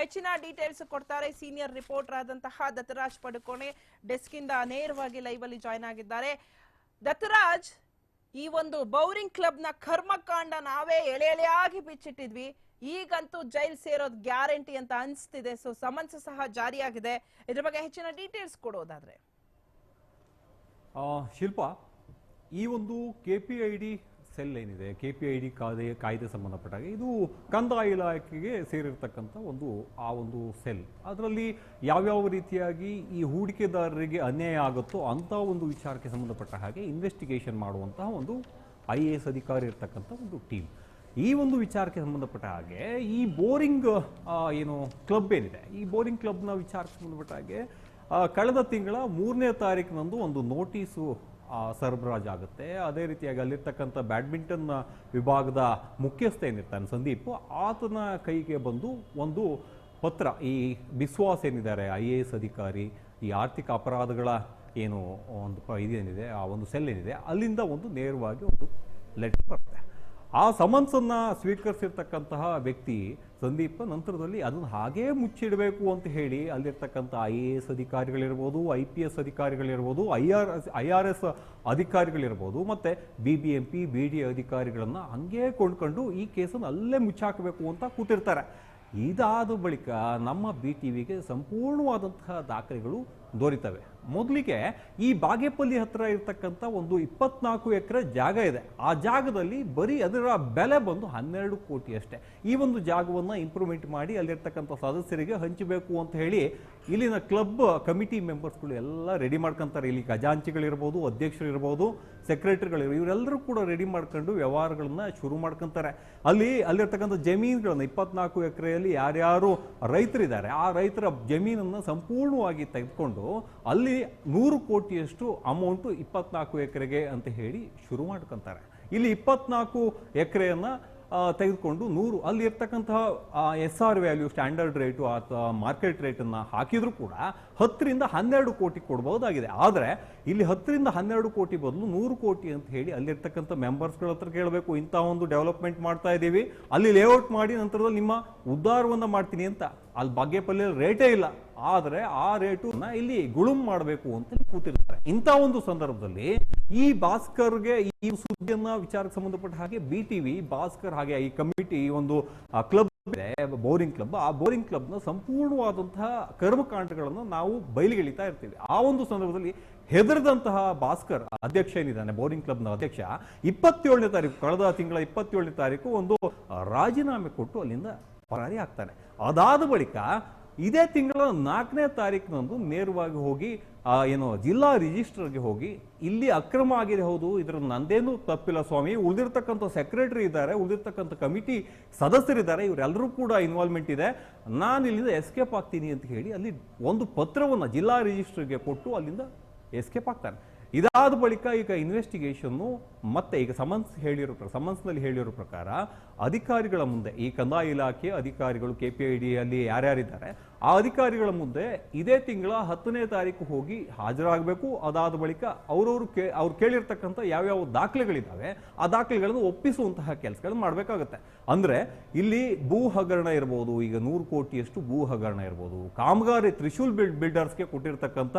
ಹೆಚ್ಚಿನ ಡೀಟೇಲ್ಸ್ ಕೊಡ್ತಾರೆ. Senior reporter ಆದಂತಹ ದತ್ತರಾಜ್ ಪಡುಕೋಣೆ ಡೆಸ್ಕ್ ಇಂದ ನೇರವಾಗಿ ಲೈವ್ ಅಲ್ಲಿ ಜಾಯ್ನ್ ಆಗಿದ್ದಾರೆ. ದತ್ತರಾಜ್, ಈ ಒಂದು ಬೌರಿಂಗ್ ಕ್ಲಬ್ನ ಕರ್ಮಕಾಂಡ ನಾವೇ ಎಳೆ ಎಳೆಯಾಗಿ ಬಿಚ್ಚಿಟ್ಟಿದ್ವಿ. ಈಗಂತೂ ಜೈಲ್ ಸೇರೋದು ಗ್ಯಾರಂಟಿ ಅಂತ ಅನಿಸ್ತಿದೆ. ಸೊ ಸಮನ್ಸ್ ಸಹ ಜಾರಿಯಾಗಿದೆ. ಇದ್ರ ಬಗ್ಗೆ ಹೆಚ್ಚಿನ ಡೀಟೇಲ್ಸ್ ಕೊಡೋದಾದ್ರೆ. ಶಿಲ್ಪ, ಈ ಒಂದು K P I D cell ಏನಿದೆ ಕೆ ಪಿ ಐ ಡಿ ಕಾಯ್ದೆ ಕಾಯ್ದೆ ಸಂಬಂಧಪಟ್ಟ ಹಾಗೆ ಇದು ಕಂದಾಯ ಇಲಾಖೆಗೆ ಸೇರಿರ್ತಕ್ಕಂಥ ಒಂದು, ಆ ಒಂದು ಸೆಲ್. ಅದರಲ್ಲಿ ಯಾವ್ಯಾವ ರೀತಿಯಾಗಿ ಈ ಹೂಡಿಕೆದಾರರಿಗೆ ಅನ್ಯಾಯ ಆಗುತ್ತೋ ಅಂಥ ಒಂದು ವಿಚಾರಕ್ಕೆ ಸಂಬಂಧಪಟ್ಟ ಹಾಗೆ ಇನ್ವೆಸ್ಟಿಗೇಷನ್ ಮಾಡುವಂತಹ ಒಂದು ಐ ಎ ಎಸ್ ಅಧಿಕಾರಿ ಇರ್ತಕ್ಕಂಥ ಒಂದು ಟೀಮ್ ಈ ಒಂದು ವಿಚಾರಕ್ಕೆ ಸಂಬಂಧಪಟ್ಟ ಹಾಗೆ ಈ ಬೋರಿಂಗ್ ಏನು ಕ್ಲಬ್ ಏನಿದೆ, ಈ ಬೋರಿಂಗ್ ಕ್ಲಬ್ನ ವಿಚಾರಕ್ಕೆ ಸಂಬಂಧಪಟ್ಟ ಹಾಗೆ ಕಳೆದ ತಿಂಗಳ ಮೂರನೇ ತಾರೀಕಿನಂದು ಒಂದು ನೋಟಿಸು ಸರಬರಾಜಾಗುತ್ತೆ ಅದೇ ರೀತಿಯಾಗಿ ಅಲ್ಲಿರ್ತಕ್ಕಂಥ ಬ್ಯಾಡ್ಮಿಂಟನ್ ವಿಭಾಗದ ಮುಖ್ಯಸ್ಥ ಏನಿರ್ತಾನೆ ಸಂದೀಪ್, ಆತನ ಕೈಗೆ ಬಂದು ಒಂದು ಪತ್ರ, ಈ ಬಿಸ್ವಾಸ್ ಏನಿದ್ದಾರೆ, ಐ ಎ ಎಸ್ ಅಧಿಕಾರಿ, ಈ ಆರ್ಥಿಕ ಅಪರಾಧಗಳ ಏನು, ಒಂದು ಇದೇನಿದೆ, ಆ, ಒಂದು ಸೆಲ್ ಏನಿದೆ, ಅಲ್ಲಿಂದ ಒಂದು ನೇರವಾಗಿ ಒಂದು ಲೆಟರ್ ಬರುತ್ತೆ. ಆ ಸಮನ್ಸನ್ನು ಸ್ವೀಕರಿಸಿರ್ತಕ್ಕಂತಹ ವ್ಯಕ್ತಿ ಸಂದೀಪ್ ನಂತರದಲ್ಲಿ ಅದನ್ನು ಹಾಗೇ ಮುಚ್ಚಿಡಬೇಕು ಅಂತ ಹೇಳಿ ಅಲ್ಲಿರ್ತಕ್ಕಂಥ ಐ ಎ ಎಸ್ ಅಧಿಕಾರಿಗಳಿರ್ಬೋದು, I P S ಅಧಿಕಾರಿಗಳಿರ್ಬೋದು, I R S, I R S ಅಧಿಕಾರಿಗಳಿರ್ಬೋದು, ಮತ್ತು B B M P, B D ಅಧಿಕಾರಿಗಳನ್ನು ಹಂಗೇ ಕೊಂಡ್ಕೊಂಡು ಈ ಕೇಸನ್ನು ಅಲ್ಲೇ ಮುಚ್ಚಾಕಬೇಕು ಅಂತ ಕೂತಿರ್ತಾರೆ. ಇದಾದ ಬಳಿಕ ನಮ್ಮ ಬಿ ಟಿ ವಿಗೆ ಸಂಪೂರ್ಣವಾದಂತಹ ದಾಖಲೆಗಳು ದೊರೀತವೆ. ಮೊದಲಿಗೆ ಈ ಬಾಗೇಪಲ್ಲಿ ಹತ್ರ ಇರತಕ್ಕಂಥ ಒಂದು ಇಪ್ಪತ್ನಾಲ್ಕು ಎಕರೆ ಜಾಗ ಇದೆ. ಆ ಜಾಗದಲ್ಲಿ ಬರೀ ಅದರ ಬೆಲೆ ಬಂದು ಹನ್ನೆರಡು ಕೋಟಿ ಅಷ್ಟೇ. ಈ ಒಂದು ಜಾಗವನ್ನು ಇಂಪ್ರೂವ್ಮೆಂಟ್ ಮಾಡಿ ಅಲ್ಲಿರ್ತಕ್ಕಂಥ ಸದಸ್ಯರಿಗೆ ಹಂಚಬೇಕು ಅಂತ ಹೇಳಿ ಇಲ್ಲಿನ ಕ್ಲಬ್ ಕಮಿಟಿ ಮೆಂಬರ್ಸ್ಗಳು ಎಲ್ಲ ರೆಡಿ ಮಾಡ್ಕೊಂತಾರೆ. ಇಲ್ಲಿ ಖಜಾಂಚಿಗಳಿರ್ಬೋದು, ಅಧ್ಯಕ್ಷರಿರ್ಬೋದು ಸೆಕ್ರೆಟರಿಗಳು ಇವರೆಲ್ಲರೂ ಕೂಡ ರೆಡಿ ಮಾಡ್ಕೊಂಡು ವ್ಯವಹಾರಗಳನ್ನ ಶುರು ಮಾಡ್ಕೊಂತಾರೆ. ಅಲ್ಲಿ ಅಲ್ಲಿರ್ತಕ್ಕಂಥ ಜಮೀನುಗಳನ್ನು ಇಪ್ಪತ್ನಾಲ್ಕು ಎಕರೆಯಲ್ಲಿ ಯಾರ್ಯಾರು ರೈತರಿದ್ದಾರೆ, ಆ ರೈತರ ಜಮೀನನ್ನು ಸಂಪೂರ್ಣವಾಗಿ ತೆಗೆದುಕೊಂಡು ಅಲ್ಲಿ ನೂರು ಕೋಟಿಯಷ್ಟು ಅಮೌಂಟು ಇಪ್ಪತ್ನಾಲ್ಕು ಎಕರೆಗೆ ಅಂತ ಹೇಳಿ ಶುರು ಮಾಡ್ಕೊಂತಾರೆ. ಇಲ್ಲಿ ಇಪ್ಪತ್ನಾಲ್ಕು ಎಕರೆಯನ್ನ ತೆಗೆದುಕೊಂಡು ನೂರು ಅಲ್ಲಿ ಇರ್ತಕ್ಕಂತಹ S R value standard rate ಅಥವಾ ಮಾರ್ಕೆಟ್ ರೇಟನ್ನು ಹಾಕಿದರೂ ಕೂಡ ಹತ್ತರಿಂದ ಹನ್ನೆರಡು ಕೋಟಿ ಕೊಡ್ಬೋದಾಗಿದೆ ಆದರೆ ಇಲ್ಲಿ ಹತ್ತರಿಂದ ಹನ್ನೆರಡು ಕೋಟಿ ಬದಲು ನೂರು ಕೋಟಿ ಅಂತ ಹೇಳಿ ಅಲ್ಲಿರ್ತಕ್ಕಂಥ ಮೆಂಬರ್ಸ್ಗಳ ಹತ್ರ ಕೇಳಬೇಕು, ಇಂಥ ಒಂದು ಡೆವಲಪ್ಮೆಂಟ್ ಮಾಡ್ತಾ ಇದ್ದೀವಿ. ಅಲ್ಲಿ ಲೇಔಟ್ ಮಾಡಿ ನಂತರದಲ್ಲಿ ನಿಮ್ಮ ಉದ್ಧಾರವನ್ನು ಮಾಡ್ತೀನಿ ಅಂತ. ಅಲ್ಲಿ ಬಾಗೇಪಲ್ಲಿ ರೇಟೇ ಇಲ್ಲ. ಆದರೆ ಆ ರೇಟು ಇಲ್ಲಿ ಗುಳುಂ ಮಾಡಬೇಕು ಅಂತ ಕೂತಿರ್ತಾರೆ. ಇಂಥ ಒಂದು ಸಂದರ್ಭದಲ್ಲಿ ಈ ಭಾಸ್ಕರ್ಗೆ ಈ ಸುದ್ದಿಯನ್ನ ವಿಚಾರಕ್ಕೆ ಸಂಬಂಧಪಟ್ಟ ಹಾಗೆ ಬಿ ಟಿವಿ ಭಾಸ್ಕರ್ ಹಾಗೆ ಈ ಕಮಿಟಿ, ಈ ಒಂದು ಕ್ಲಬ್ ಬೋರಿಂಗ್ ಕ್ಲಬ್, ಆ ಬೋರಿಂಗ್ ಕ್ಲಬ್ನ ಸಂಪೂರ್ಣವಾದಂತಹ ಕರ್ಮಕಾಂಡಗಳನ್ನು ನಾವು ಬಯಲಿಗೆಳಿತಾ ಇರ್ತೀವಿ. ಆ ಒಂದು ಸಂದರ್ಭದಲ್ಲಿ ಹೆದರದಂತಹ ಭಾಸ್ಕರ್ ಅಧ್ಯಕ್ಷ ಏನಿದ್ದಾನೆ, ಬೋರಿಂಗ್ ಕ್ಲಬ್ನ ಅಧ್ಯಕ್ಷ, ಇಪ್ಪತ್ತೇಳನೇ ತಾರೀಕು, ಕಳೆದ ತಿಂಗಳ ಇಪ್ಪತ್ತೇಳನೇ ತಾರೀಕು ಒಂದು ರಾಜೀನಾಮೆ ಕೊಟ್ಟು ಅಲ್ಲಿಂದ ಪರಾರಿ ಆಗ್ತಾನೆ. ಅದಾದ ಬಳಿಕ ಇದೇ ತಿಂಗಳ ನಾಲ್ಕನೇ ತಾರೀಕಿನಂದು ನೇರವಾಗಿ ಹೋಗಿ ಆ, ಏನು ಜಿಲ್ಲಾ ರಿಜಿಸ್ಟರ್ಗೆ ಹೋಗಿ ಇಲ್ಲಿ ಅಕ್ರಮ ಆಗಿದೆ ಹೌದು ಇದರ ನಂದೇನು ತಪ್ಪಿಲ್ಲ ಸ್ವಾಮಿ. ಉಳಿದಿರ್ತಕ್ಕಂಥ ಸೆಕ್ರೆಟರಿ ಇದ್ದಾರೆ ಉಳಿದಿರ್ತಕ್ಕಂಥ ಕಮಿಟಿ ಸದಸ್ಯರಿದ್ದಾರೆ ಇವರೆಲ್ಲರೂ ಕೂಡ ಇನ್ವಾಲ್ವ್ಮೆಂಟ್ ಇದೆ. ನಾನು ಇಲ್ಲಿಂದ ಎಸ್ಕೇಪ್ ಆಗ್ತೀನಿ ಅಂತ ಹೇಳಿ ಅಲ್ಲಿ ಒಂದು ಪತ್ರವನ್ನು ಜಿಲ್ಲಾ ರಿಜಿಸ್ಟ್ರಿಗೆ ಕೊಟ್ಟು ಅಲ್ಲಿಂದ ಎಸ್ಕೇಪ್ ಆಗ್ತಾನೆ. ಇದಾದ ಬಳಿಕ ಈಗ ಇನ್ವೆಸ್ಟಿಗೇಷನ್ನು ಮತ್ತೆ ಈಗ ಸಮನ್ಸ್ ಹೇಳಿರೋ ಸಮನ್ಸ್ನಲ್ಲಿ ಹೇಳಿರೋ ಪ್ರಕಾರ ಅಧಿಕಾರಿಗಳ ಮುಂದೆ, ಈ ಕಂದಾಯ ಇಲಾಖೆ ಅಧಿಕಾರಿಗಳು ಕೆ ಪಿ ಐ ಡಿಯಲ್ಲಿ ಯಾರ್ಯಾರಿದ್ದಾರೆ, ಆ ಅಧಿಕಾರಿಗಳ ಮುಂದೆ ಇದೇ ತಿಂಗಳ ಹತ್ತನೇ ತಾರೀಕು ಹೋಗಿ ಹಾಜರಾಗಬೇಕು. ಅದಾದ ಬಳಿಕ ಅವರವರು ಕೇ, ಅವ್ರು ಕೇಳಿರ್ತಕ್ಕಂಥ ಯಾವ್ಯಾವ ದಾಖಲೆಗಳಿದ್ದಾವೆ ಆ ದಾಖಲೆಗಳನ್ನು ಒಪ್ಪಿಸುವಂತಹ ಕೆಲಸಗಳನ್ನು ಮಾಡಬೇಕಾಗುತ್ತೆ. ಅಂದರೆ ಇಲ್ಲಿ ಭೂ ಹಗರಣ ಇರ್ಬೋದು, ಈಗ ನೂರು ಕೋಟಿಯಷ್ಟು ಭೂ ಹಗರಣ ಇರ್ಬೋದು, ಕಾಮಗಾರಿ ತ್ರಿಶೂಲ್ ಬಿಲ್ಡ್ ಬಿಲ್ಡರ್ಸ್ಗೆ ಕೊಟ್ಟಿರ್ತಕ್ಕಂಥ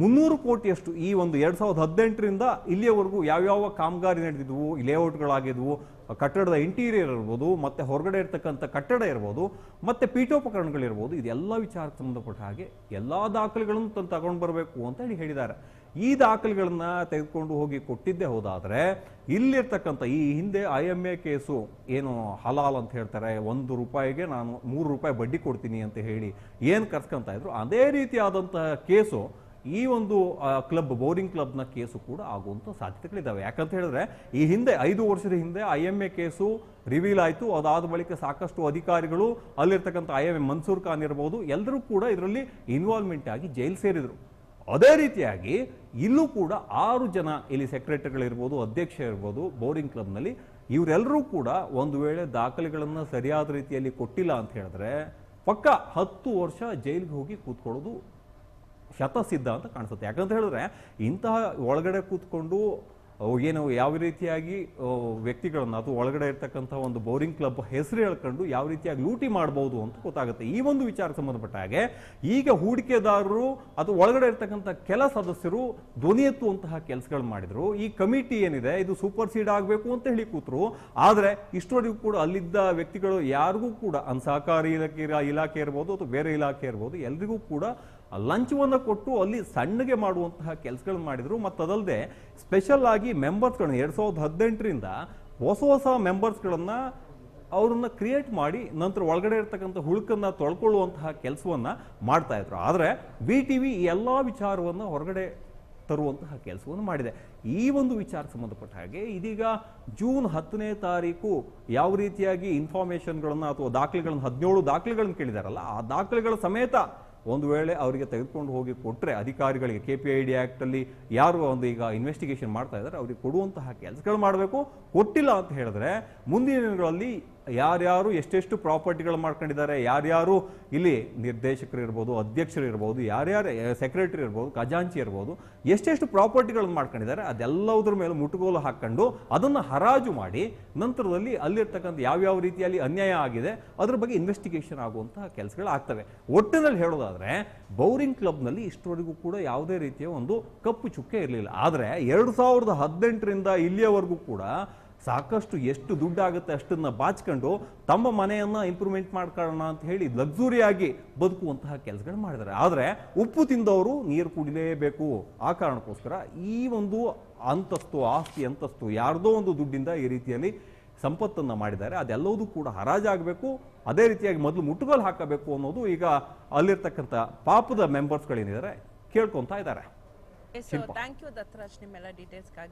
ಮುನ್ನೂರು ಕೋಟಿಯಷ್ಟು ಈ ಒಂದು ಎರಡು ಸಾವಿರದ ಹದಿನೆಂಟರಿಂದ ಇಲ್ಲಿಯವರೆಗೂ ಯಾವ್ಯಾವ ಕಾಮಗಾರಿ ನಡೆದಿದ್ವು ಲೇಔಟ್ಗಳಾಗಿದ್ವು, ಕಟ್ಟಡದ ಇಂಟೀರಿಯರ್ ಇರ್ಬೋದು, ಮತ್ತೆ ಹೊರಗಡೆ ಇರ್ತಕ್ಕಂಥ ಕಟ್ಟಡ ಇರ್ಬೋದು, ಮತ್ತೆ ಪೀಠೋಪಕರಣಗಳಿರ್ಬೋದು, ಇದೆಲ್ಲ ವಿಚಾರಕ್ಕೆ ಸಂಬಂಧಪಟ್ಟ ಹಾಗೆ ಎಲ್ಲ ದಾಖಲೆಗಳನ್ನು ತಂದು ತಗೊಂಡು ಬರಬೇಕು ಅಂತ ಹೇಳಿ ಹೇಳಿದ್ದಾರೆ. ಈ ದಾಖಲೆಗಳನ್ನ ತೆಗೆದುಕೊಂಡು ಹೋಗಿ ಕೊಟ್ಟಿದ್ದೇ ಹೋದಾದರೆ, ಇಲ್ಲಿರ್ತಕ್ಕಂಥ ಈ ಹಿಂದೆ ಐ ಎಂ ಎ ಕೇಸು ಏನು ಹಲಾಲ್ ಅಂತ ಹೇಳ್ತಾರೆ, ಒಂದು ರೂಪಾಯಿಗೆ ನಾನು ಮೂರು ರೂಪಾಯಿ ಬಡ್ಡಿ ಕೊಡ್ತೀನಿ ಅಂತ ಹೇಳಿ ಏನು ಕರ್ಸ್ಕೊಂತ ಇದ್ರು, ಅದೇ ರೀತಿಯಾದಂತಹ ಕೇಸು ಈ ಒಂದು ಕ್ಲಬ್ ಬೋರಿಂಗ್ ಕ್ಲಬ್ನ ಕೇಸು ಕೂಡ ಆಗುವಂಥ ಸಾಧ್ಯತೆಗಳಿದ್ದಾವೆ ಯಾಕಂತ ಹೇಳಿದ್ರೆ, ಈ ಹಿಂದೆ ಐದು ವರ್ಷದ ಹಿಂದೆ I M A case reveal ಆಯಿತು. ಅದಾದ ಬಳಿಕ ಸಾಕಷ್ಟು ಅಧಿಕಾರಿಗಳು, ಅಲ್ಲಿರ್ತಕ್ಕಂಥ I M A Mansoor Khan ಇರ್ಬೋದು, ಎಲ್ಲರೂ ಕೂಡ ಇದರಲ್ಲಿ ಇನ್ವಾಲ್ವ್ಮೆಂಟ್ ಆಗಿ ಜೈಲು ಸೇರಿದರು. ಅದೇ ರೀತಿಯಾಗಿ ಇಲ್ಲೂ ಕೂಡ ಆರು ಜನ ಇಲ್ಲಿ ಸೆಕ್ರೆಟರಿಗಳಿರ್ಬೋದು ಅಧ್ಯಕ್ಷ ಇರ್ಬೋದು ಬೋರಿಂಗ್ ಕ್ಲಬ್ನಲ್ಲಿ ಇವರೆಲ್ಲರೂ ಕೂಡ ಒಂದು ವೇಳೆ ದಾಖಲೆಗಳನ್ನು ಸರಿಯಾದ ರೀತಿಯಲ್ಲಿ ಕೊಟ್ಟಿಲ್ಲ ಅಂತ ಹೇಳಿದ್ರೆ ಪಕ್ಕ ಹತ್ತು ವರ್ಷ ಜೈಲಿಗೆ ಹೋಗಿ ಕೂತ್ಕೊಳ್ಳೋದು ಶತಸಿದ್ಧ ಅಂತ ಕಾಣಿಸುತ್ತೆ. ಯಾಕಂತ ಹೇಳಿದ್ರೆ ಇಂತಹ ಒಳಗಡೆ ಕೂತ್ಕೊಂಡು ಏನು ಯಾವ ರೀತಿಯಾಗಿ ವ್ಯಕ್ತಿಗಳನ್ನು, ಅಥವಾ ಒಳಗಡೆ ಇರ್ತಕ್ಕಂಥ ಒಂದು ಬೌರಿಂಗ್ ಕ್ಲಬ್ ಹೆಸರು ಹೇಳ್ಕೊಂಡು ಯಾವ ರೀತಿಯಾಗಿ ಲೂಟಿ ಮಾಡಬಹುದು ಅಂತ ಗೊತ್ತಾಗುತ್ತೆ. ಈ ಒಂದು ವಿಚಾರ ಸಂಬಂಧಪಟ್ಟ ಹಾಗೆ, ಈಗ ಹೂಡಿಕೆದಾರರು ಅಥವಾ ಒಳಗಡೆ ಇರ್ತಕ್ಕಂಥ ಕೆಲ ಸದಸ್ಯರು ಧ್ವನಿ ಎತ್ತುವಂತಹ ಕೆಲಸಗಳು ಮಾಡಿದರು. ಈ ಕಮಿಟಿ ಏನಿದೆ, ಇದು ಸೂಪರ್ ಸೀಡ್ ಆಗಬೇಕು ಅಂತ ಹೇಳಿ ಕೂತರು. ಆದರೆ ಇಷ್ಟವರೆಗೂ ಕೂಡ ಅಲ್ಲಿದ್ದ ವ್ಯಕ್ತಿಗಳು ಯಾರಿಗೂ ಕೂಡ, ಅನ್ ಸಹಕಾರಿ ಇಲಾಖೆ ಇಲಾಖೆ ಇರ್ಬೋದು ಅಥವಾ ಬೇರೆ ಇಲಾಖೆ ಇರ್ಬೋದು, ಎಲ್ರಿಗೂ ಕೂಡ ಲಂಚವನ್ನು ಕೊಟ್ಟು ಅಲ್ಲಿ ಸಣ್ಣಗೆ ಮಾಡುವಂತಹ ಕೆಲಸಗಳನ್ನು ಮಾಡಿದರು. ಮತ್ತು ಅದಲ್ಲದೆ ಸ್ಪೆಷಲ್ ಆಗಿ ಮೆಂಬರ್ಸ್ಗಳನ್ನ ಎರಡು ಸಾವಿರದ ಹದಿನೆಂಟರಿಂದ ಹೊಸ ಹೊಸ ಮೆಂಬರ್ಸ್ಗಳನ್ನು ಅವ್ರನ್ನ ಕ್ರಿಯೇಟ್ ಮಾಡಿ, ನಂತರ ಒಳಗಡೆ ಇರ್ತಕ್ಕಂಥ ಹುಳುಕನ್ನು ತೊಳ್ಕೊಳ್ಳುವಂತಹ ಕೆಲಸವನ್ನು ಮಾಡ್ತಾ ಇದ್ರು. ಆದರೆ ವಿ ಟಿ ವಿ ಎಲ್ಲ ವಿಚಾರವನ್ನು ಹೊರಗಡೆ ತರುವಂತಹ ಕೆಲಸವನ್ನು ಮಾಡಿದೆ. ಈ ಒಂದು ವಿಚಾರ ಸಂಬಂಧಪಟ್ಟ ಹಾಗೆ ಇದೀಗ ಜೂನ್ ಹತ್ತನೇ ತಾರೀಕು ಯಾವ ರೀತಿಯಾಗಿ ಇನ್ಫಾರ್ಮೇಷನ್ಗಳನ್ನು ಅಥವಾ ದಾಖಲೆಗಳನ್ನು, ಹದಿನೇಳು ದಾಖಲೆಗಳನ್ನು ಕೇಳಿದಾರಲ್ಲ, ಆ ದಾಖಲೆಗಳ ಸಮೇತ ಒಂದು ವೇಳೆ ಅವರಿಗೆ ತೆಗೆದುಕೊಂಡು ಹೋಗಿ ಕೊಟ್ಟರೆ ಅಧಿಕಾರಿಗಳಿಗೆ ಕೆ ಪಿ ಐ ಡಿ ಆ್ಯಕ್ಟಲ್ಲಿ ಯಾರು ಒಂದು ಈಗ ಇನ್ವೆಸ್ಟಿಗೇಷನ್ ಮಾಡ್ತಾ ಇದ್ದಾರೆ, ಅವರಿಗೆ ಕೊಡುವಂತಹ ಕೆಲಸಗಳು ಮಾಡಬೇಕು, ಕೊಟ್ಟಿಲ್ಲ ಅಂತ ಹೇಳಿದ್ರೆ ಮುಂದಿನ ದಿನಗಳಲ್ಲಿ ಯಾರ್ಯಾರು ಎಷ್ಟೆಷ್ಟು ಪ್ರಾಪರ್ಟಿಗಳು ಮಾಡ್ಕೊಂಡಿದ್ದಾರೆ, ಯಾರ್ಯಾರು ಇಲ್ಲಿ ನಿರ್ದೇಶಕರು ಇರ್ಬೋದು, ಅಧ್ಯಕ್ಷರು ಇರ್ಬೋದು, ಯಾರ್ಯಾರು ಸೆಕ್ರೆಟರಿ ಇರ್ಬೋದು, ಖಜಾಂಚಿ ಇರ್ಬೋದು, ಎಷ್ಟೆಷ್ಟು ಪ್ರಾಪರ್ಟಿಗಳನ್ನು ಮಾಡ್ಕೊಂಡಿದ್ದಾರೆ, ಅದೆಲ್ಲವುದ್ರ ಮೇಲೆ ಮುಟ್ಟುಗೋಲು ಹಾಕ್ಕೊಂಡು ಅದನ್ನು ಹರಾಜು ಮಾಡಿ ನಂತರದಲ್ಲಿ ಅಲ್ಲಿರ್ತಕ್ಕಂಥ ಯಾವ್ಯಾವ ರೀತಿಯಲ್ಲಿ ಅನ್ಯಾಯ ಆಗಿದೆ, ಅದ್ರ ಬಗ್ಗೆ ಇನ್ವೆಸ್ಟಿಗೇಷನ್ ಆಗುವಂತಹ ಕೆಲಸಗಳು ಆಗ್ತವೆ. ಒಟ್ಟಿನಲ್ಲಿ ಹೇಳೋದಾದ್ರೆ, ಬೌರಿಂಗ್ ಕ್ಲಬ್ನಲ್ಲಿ ಇಷ್ಟರವರೆಗೂ ಕೂಡ ಯಾವುದೇ ರೀತಿಯ ಒಂದು ಕಪ್ಪು ಚುಕ್ಕೆ ಇರಲಿಲ್ಲ. ಆದರೆ, ಎರಡು ಸಾವಿರದ ಹದಿನೆಂಟರಿಂದ ಇಲ್ಲಿಯವರೆಗೂ ಕೂಡ ಸಾಕಷ್ಟು ಎಷ್ಟು ದುಡ್ಡಾಗುತ್ತೆ ಅಷ್ಟನ್ನ ಬಾಚ್ಕೊಂಡು ತಮ್ಮ ಮನೆಯನ್ನ ಇಂಪ್ರೂವ್ಮೆಂಟ್ ಮಾಡ್ಕೊಳ್ಳೋಣ ಅಂತ ಹೇಳಿ ಲಕ್ಸುರಿಯಾಗಿ ಬದುಕುವಂತಹ ಕೆಲಸಗಳು ಮಾಡಿದ್ದಾರೆ. ಆದರೆ ಉಪ್ಪು ತಿಂದವರು ನೀರು ಕುಡಿಲೇಬೇಕು. ಆ ಕಾರಣಕ್ಕೋಸ್ಕರ ಈ ಒಂದು ಅಂತಸ್ತು ಆಸ್ತಿ ಅಂತಸ್ತು ಯಾರ್ದೋ ಒಂದು ದುಡ್ಡಿಂದ ಈ ರೀತಿಯಲ್ಲಿ ಸಂಪತ್ತನ್ನು ಮಾಡಿದ್ದಾರೆ. ಅದೆಲ್ಲವೂ ಕೂಡ ಹರಾಜಾಗಬೇಕು ಅದೇ ರೀತಿಯಾಗಿ ಮೊದಲು ಮುಟ್ಟುಗೋಲು ಹಾಕಬೇಕು ಅನ್ನೋದು ಈಗ ಅಲ್ಲಿರ್ತಕ್ಕಂಥ ಪಾಪದ ಮೆಂಬರ್ಸ್ಗಳೇನಿದ್ದಾರೆ ಕೇಳ್ಕೊತಾ ಇದ್ದಾರೆ. ಥ್ಯಾಂಕ್ ಯು ದತ್ತರಾಜ್ ನಿಮ್ಮೆಲ್ಲ ಡೀಟೇಲ್ಸ್ಗಾಗಿ